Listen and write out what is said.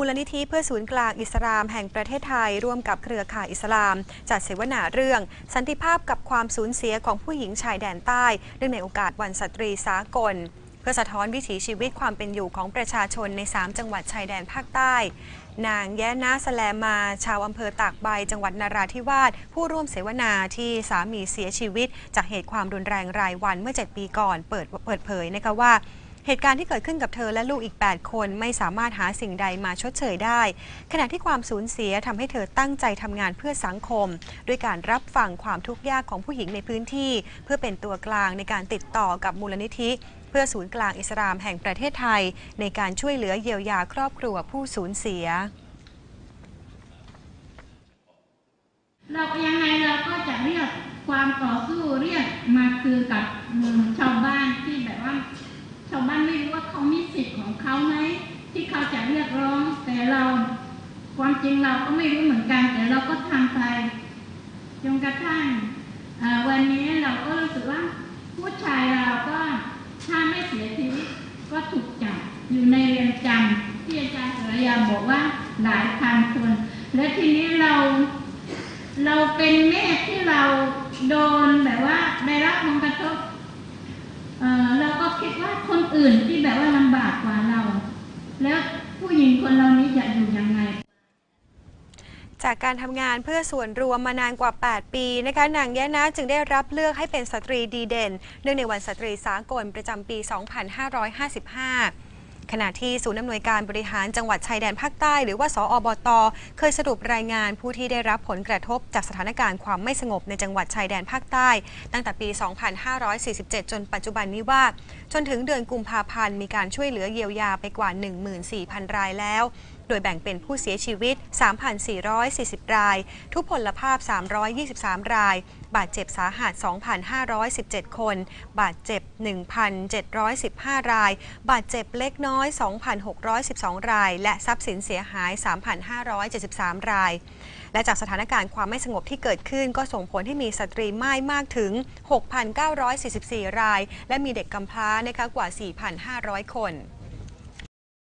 มูลนิธิเพื่อศูนย์กลางอิสลามแห่งประเทศไทย ร่วมกับเครือข่ายอิสลาม จัดเสวนาเรื่อง สันติภาพกับความสูญเสียของผู้หญิงชายแดนใต้เนื่องในโอกาสวันสตรีสากล เพื่อสะท้อนวิถีชีวิตความเป็นอยู่ของประชาชนใน 3 จังหวัดชายแดนภาคใต้ นางแย้นาสแลมา ชาวอำเภอตากใบ จังหวัดนาราธิวาสผู้ร่วมเสวนาที่สามีเสียชีวิต จากเหตุความรุนแรงรายวันเมื่อ 7 ปีก่อน เปิดเปิดเผยนะคะว่า เหตุการณ์ที่เกิดขึ้นกับเธอและลูกอีก 8 คนไม่สามารถหาสิ่งใดมาชดเชยได้ ขณะที่ความสูญเสียทำให้เธอตั้งใจทำงานเพื่อสังคม ด้วยการรับฟังความทุกข์ยากของผู้หญิงในพื้นที่ เพื่อเป็นตัวกลางในการติดต่อกับมูลนิธิ เพื่อศูนย์กลางอิสลามแห่งประเทศไทย ในการช่วยเหลือเยียวยาครอบครัวผู้สูญเสีย เรายังไงเราก็จะเรียกความต่อสู้เรียกมาคือกับชาวบ้าน ที่เขาจะเรียกร้องแต่เราความจริงเราก็ไม่รู้เหมือนกัน แต่เราก็ทำไปจนกระทั่งวันนี้เราก็รู้สึกว่าผู้ชายเราก็ถ้าไม่เสียชีวิตก็ถูกจับอยู่ในเรือนจำที่อาจารย์สรยาบอกว่าหลายพันคน และทีนี้เราเราเป็นแม่ที่เราโดนแบบว่าได้รับผลกระทบเเราก็คิดว่าคนอื่นที่แบบว่าลำบากกว่าเรา แล้วผู้หญิงคนเรานี้จะอยู่ยังไง จากการทำงานเพื่อส่วนรวมมานานกว่า 8 ปีนะคะนางแย้นาจึงได้รับเลือกให้เป็นสตรีดีเด่น เนื่องในวันสตรีสากลประจำปี 2555ขณะที่ศูนย์อำนวยการบริหารจังหวัดชายแดนภาคใต้ หรือว่าสออบต เคยสรุปรายงานผู้ที่ได้รับผลกระทบจากสถานการณ์ความไม่สงบในจังหวัดชายแดนภาคใต้ ตั้งแต่ปี 2547 จนปัจจุบันนี้ว่า จนถึงเดือนกุมภาพันธ์มีการช่วยเหลือเยียวยาไปกว่า 14,000 รายแล้ว โดยแบ่งเป็นผู้เสียชีวิต 3,440 ราย ทุพพลภาพ 323 ราย บาดเจ็บสาหัส 2,517 คน บาดเจ็บ 1,715 ราย บาดเจ็บเล็กน้อย 2,612 ราย และทรัพย์สินเสียหาย 3,573 ราย และจากสถานการณ์ความไม่สงบที่เกิดขึ้น ก็ส่งผลให้มีสตรีไม่มากถึง 6,944 ราย และมีเด็กกำพร้านะคะกว่า 4,500 คน